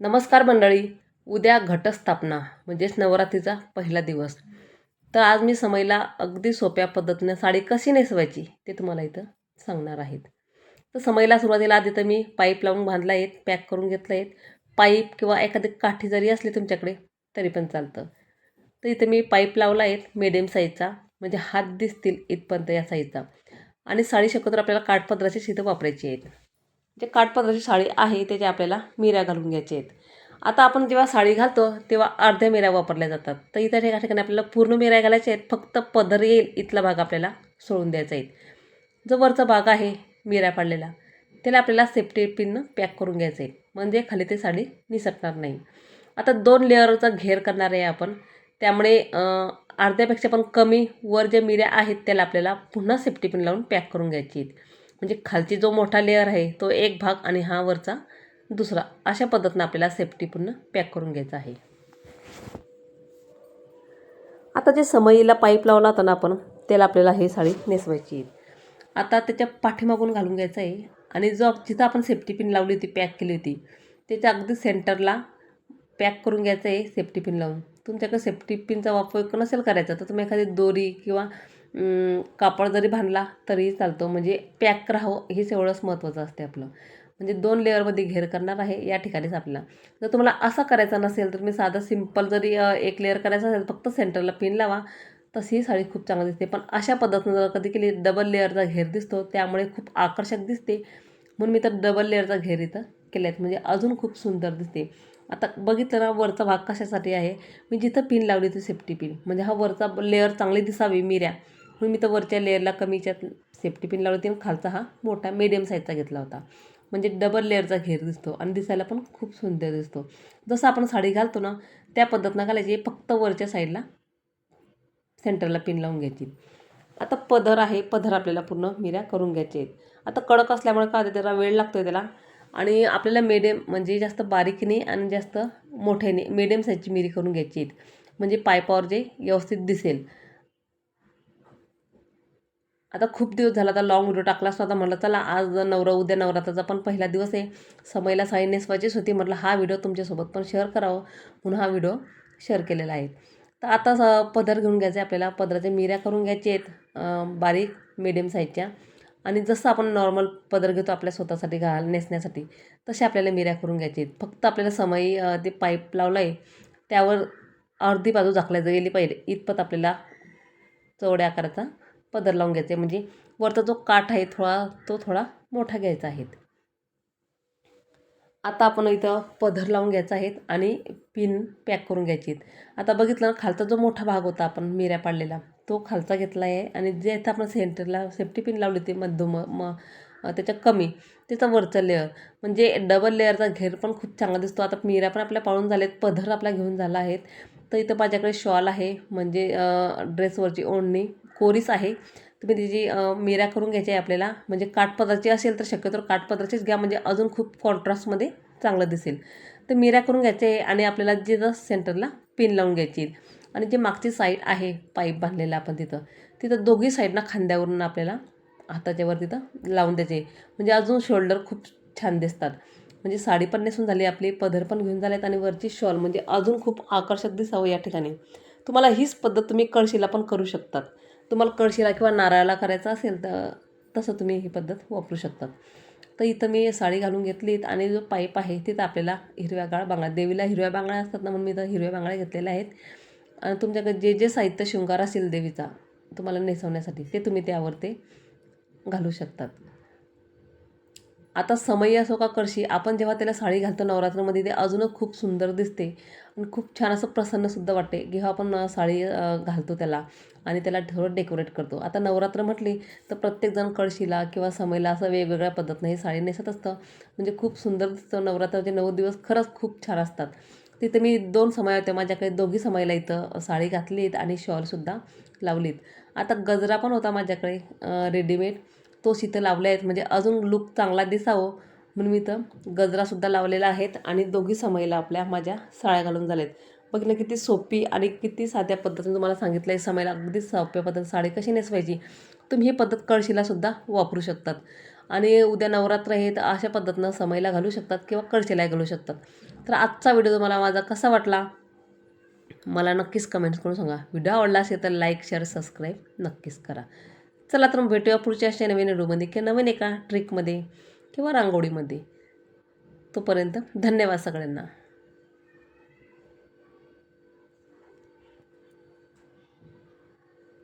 नमस्कार मंडळी. उद्या घटस्थापना म्हणजेच नवरात्रीचा पहिला दिवस. तर आज मी समयला अगदी सोप्या पद्धतीनं साडी कशी नेसवायची ते तुम्हाला इथं सांगणार आहेत. तर समयला सुरुवातीला आधी तर मी पाईप लावून बांधला आहेत पॅक करून घेतलं आहेत. पाईप किंवा एखादी काठी जरी असली तुमच्याकडे तरी पण चालतं. तर इथं मी पाईप लावला आहेत मिडियम साईजचा म्हणजे हात दिसतील इथपर्यंत या साईजचा आणि साडी शक्यतो आपल्याला काठपदराची इथं वापरायची आहेत. जे काठपदराची साडी आहे त्याच्या आपल्याला मिऱ्या घालून घ्यायच्या आहेत. आता आपण जेव्हा साडी घालतो तेव्हा अर्ध्या मिऱ्या वापरल्या जातात. तर इतर एका ठिकाणी आपल्याला पूर्ण मिऱ्या घालायच्या आहेत फक्त पदर येईल इथला भाग आपल्याला सोडून द्यायचा आहे. जो वरचा भाग आहे मिऱ्या पाडलेला त्याला आपल्याला सेफ्टी पिननं पॅक करून घ्यायचं आहे. म्हणजे खाली ते साडी निसटणार नाही. आता दोन लेअरचा घेर करणार आहे आपण. त्यामुळे अर्ध्यापेक्षा पण कमी वर ज्या मिऱ्या आहेत त्याला आपल्याला पुन्हा सेफ्टी पिन लावून पॅक करून घ्यायची आहेत. म्हणजे खालची जो मोठा लेअर आहे तो एक भाग आणि हा वरचा दुसरा. अशा पद्धतीनं आपल्याला सेफ्टी पूर्ण पॅक करून घ्यायचा आहे. आता जे समईला पाईप लावला होता ना आपण त्याला आपल्याला हे साडी नेसवायची आहे. आता त्याच्या पाठीमागून घालून घ्यायचं आहे. आणि जो जिथं आपण सेफ्टी पिन लावली होती पॅक केली होती त्याच्या अगदी सेंटरला पॅक करून घ्यायचं आहे सेफ्टी पिन लावून. तुमच्याकडे सेफ्टी पिनचा वापर नसेल करायचा? तर तुम्ही एखादी दोरी किंवा कापड जरी बांधला तरीही चालतो. म्हणजे पॅक राहावं हेच एवढंच महत्त्वाचं असते आपलं. म्हणजे दोन लेअरमध्ये घेर करणार आहे या ठिकाणीच आपल्याला. जर तुम्हाला असं करायचं नसेल तर मी साधं सिंपल जरी एक लेअर करायचं असेल फक्त सेंटरला पिन लावा. तशी ही साडी खूप चांगली दिसते. पण अशा पद्धतीनं जर कधी केली डबल लेअरचा घेर दिसतो त्यामुळे खूप आकर्षक दिसते. म्हणून मी तर डबल लेअरचा घेर इथं केला आहेत म्हणजे अजून खूप सुंदर दिसते. आता बघितलं ना वरचा भाग कशासाठी आहे? मी जिथं पिन लावली होती सेफ्टी पिन म्हणजे हा वरचा लेअर चांगली दिसावी मिऱ्या. म्हणून मी तर वरच्या लेअरला कमीच्यात सेफ्टी पिन लावली होती आणि खालचा हा मोठा मीडियम साईजचा घेतला होता. म्हणजे डबल लेअरचा घेर दिसतो आणि दिसायला पण खूप सुंदर दिसतो. जसं आपण साडी घालतो ना त्या पद्धतीनं घालायची. फक्त वरच्या साईडला सेंटरला पिन लावून घ्यायची. आता पदर आहे. पदर आपल्याला पूर्ण मिऱ्या करून घ्यायचे आहेत. आता कडक असल्यामुळे काय होतं त्याला वेळ लागतो आहे त्याला. आणि आपल्याला मिडियम म्हणजे जास्त बारीकीने आणि जास्त मोठ्याने मिडियम साईजची मिरी करून घ्यायची आहेत. म्हणजे पायपावर जे व्यवस्थित दिसेल. आता खूप दिवस झाला आता लाँग व्हिडिओ टाकला असतो आता म्हटलं चला आज नवरा उद्या नवरात्राचा पण पहिला दिवस आहे. समयला साडी नेसवायचीच होती. म्हटलं हा व्हिडिओ तुमच्यासोबत पण शेअर करावं. म्हणून हा व्हिडिओ शेअर केलेला आहे. तर आता स पदर घेऊन घ्यायचे आपल्याला. पदराच्या मिऱ्या करून घ्यायचे आहेत बारीक मिडियम साईजच्या आणि जसं आपण नॉर्मल पदर घेतो आपल्या स्वतःसाठी घाल नेसण्यासाठी तसे आपल्याला मिऱ्या करून घ्यायचे आहेत. फक्त आपल्याला समयी ते पाईप लावलं आहे त्यावर अर्धी बाजू झाकल्या गेली पाहिजे. इतपत आपल्याला चवड्या आकाराचा पदर लावून घ्यायचं. आहे म्हणजे वरचा जो काठ आहे थोडा तो थोडा मोठा घ्यायचा आहे. आता आपण इथं पदर लावून घ्यायचा आहेत आणि पिन पॅक करून घ्यायची आहेत. आता बघितलं ना खालचा जो मोठा भाग होता आपण मिऱ्या पाडलेला तो खालचा घेतला आहे आणि जे इथं आपण सेंटरला सेफ्टी पिन लावली होती मध्यम म त्याच्या कमी त्याचा वरचा लेअर म्हणजे डबल लेअरचा घेर पण खूप चांगला दिसतो. आता मिऱ्या पण आपल्या पाळून झालेत पदर आपला घेऊन झाला आहेत तर इथं माझ्याकडे शॉल आहे म्हणजे ड्रेसवरची ओढणी कोरीस आहे. तुम्ही तिची मिऱ्या करून घ्यायची आहे आपल्याला. म्हणजे काठपदराची असेल तर शक्यतो काठपदराचीच घ्या म्हणजे अजून खूप कॉन्ट्रास्टमध्ये चांगलं दिसेल. तर मिऱ्या करून घ्यायचे आहे आणि आपल्याला जिथं सेंटरला पिन लावून घ्यायची आणि जी मागची साईड आहे पाईप बांधलेला आपण तिथं तिथं दोघी साईडना खांद्यावरून आपल्याला हाताच्यावर तिथं लावून द्यायचे म्हणजे अजून शोल्डर खूप छान दिसतात. म्हणजे साडी पण नेसून झाली आपली पदर पण घेऊन झालेत आणि वरची शॉल म्हणजे अजून खूप आकर्षक दिसावं या ठिकाणी. तुम्हाला हीच पद्धत तुम्ही कळशीला पण करू शकतात. तुम्हाला कळशीला किंवा नारळाला करायचं असेल तर तसं तुम्ही ही पद्धत वापरू शकतात. तर इथं मी साडी घालून घेतलीत आणि जो पाईप आहे तिथं आपल्याला हिरव्या गाळ बांगड्या देवीला हिरव्या बांगड्या असतात ना म्हणून मी इथं हिरव्या बांगड्या घेतलेल्या आहेत. आणि तुमच्याकडे जे जे साहित्य शृंगार असेल देवीचा तुम्हाला नेसवण्यासाठी ते तुम्ही त्यावर ते घालू शकतात. आता समय असो का कळशी आपण जेव्हा त्याला साडी घालतो नवरात्रामध्ये ते अजूनच खूप सुंदर दिसते आणि खूप छान असं प्रसन्नसुद्धा वाटते. जेव्हा आपण साडी घालतो त्याला आणि त्याला थोडं डेकोरेट करतो. आता नवरात्र म्हटली तर प्रत्येकजण कळशीला किंवा समयला असं वेगवेगळ्या पद्धतीनं ही साडी नेसत असतं. म्हणजे खूप सुंदर दिसतं. नवरात्राचे नऊ दिवस खरंच खूप छान असतात. तिथे मी दोन समय होते माझ्याकडे दोघी समयला इथं साडी घातलीत आणि शॉलसुद्धा लावलीत. आता गजरा पण होता माझ्याकडे रेडीमेड तोच इथं लावले आहेत. म्हणजे अजून लुक चांगला दिसावं म्हणून मी इथं गजरासुद्धा लावलेला आहेत आणि दोघी समईला आपल्या माझ्या साळ्या घालून झाल्यात बघ ना किती सोपी आणि किती साध्या पद्धतीने तुम्हाला सांगितलं आहे समयला अगदी सोप्या पद्धत साडी कशी नेसवायची? तुम्ही ही पद्धत कळशीलासुद्धा वापरू शकतात. आणि उद्या नवरात्र हे तर अशा पद्धतीनं समयला घालू शकतात किंवा कळशीला घालू शकतात. तर आजचा व्हिडिओ तुम्हाला माझा कसा वाटला? मला नक्कीच कमेंट्स करून सांगा. व्हिडिओ आवडला असेल तर लाईक शेअर सबस्क्राईब नक्कीच करा. चला तर मग भेटूया पुढच्या अशा नवीन व्हिडिओमध्ये किंवा नवीन एका ट्रिकमध्ये किंवा रांगोळीमध्ये. तोपर्यंत धन्यवाद सगळ्यांना.